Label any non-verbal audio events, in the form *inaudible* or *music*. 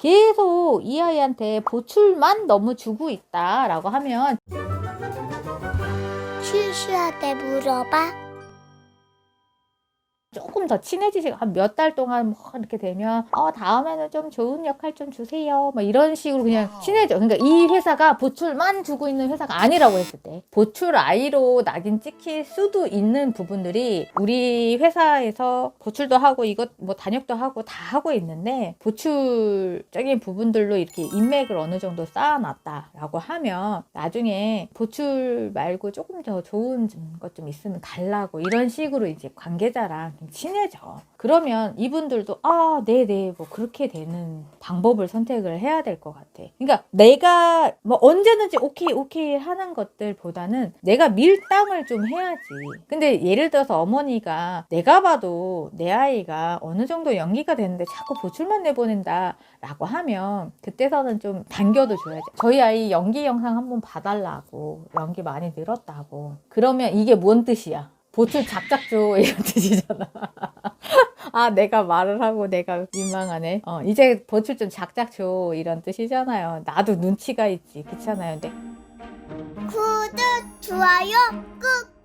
계속 이 아이한테 보출만 너무 주고 있다라고 하면 슈슈한테 물어봐. 조금 더 친해지시고 한 몇 달 동안 뭐 이렇게 되면 어 다음에는 좀 좋은 역할 좀 주세요. 뭐 이런 식으로 그냥 친해져. 그러니까 이 회사가 보출만 주고 있는 회사가 아니라고 했을 때 보출 아이로 낙인 찍힐 수도 있는 부분들이 우리 회사에서 보출도 하고 이것 뭐 단역도 하고 다 하고 있는데 보출적인 부분들로 이렇게 인맥을 어느 정도 쌓아놨다라고 하면 나중에 보출 말고 조금 더 좋은 것 좀 있으면 달라고 이런 식으로 이제 관계자랑 좀 친해져. 그러면 이분들도 아, 네네, 뭐 그렇게 되는 방법을 선택을 해야 될 것 같아. 그러니까 내가 뭐 언제든지 오케이, 오케이 하는 것들보다는 내가 밀당을 좀 해야지. 근데 예를 들어서 어머니가 내가 봐도 내 아이가 어느 정도 연기가 되는데 자꾸 보출만 내보낸다. 라고 하면 그때서는 좀 당겨도 줘야지. 저희 아이 연기 영상 한번 봐달라고 연기 많이 늘었다고. 그러면 이게 뭔 뜻이야? 작작 줘 *laughs* 이런 뜻이잖아. 아 내가 말을 하고 내가 민망하네. 어 이제 보출 좀 작작 줘 이런 뜻이잖아요. 나도 눈치가 있지 그렇잖아요. 근데 구독, 좋아요, 꾹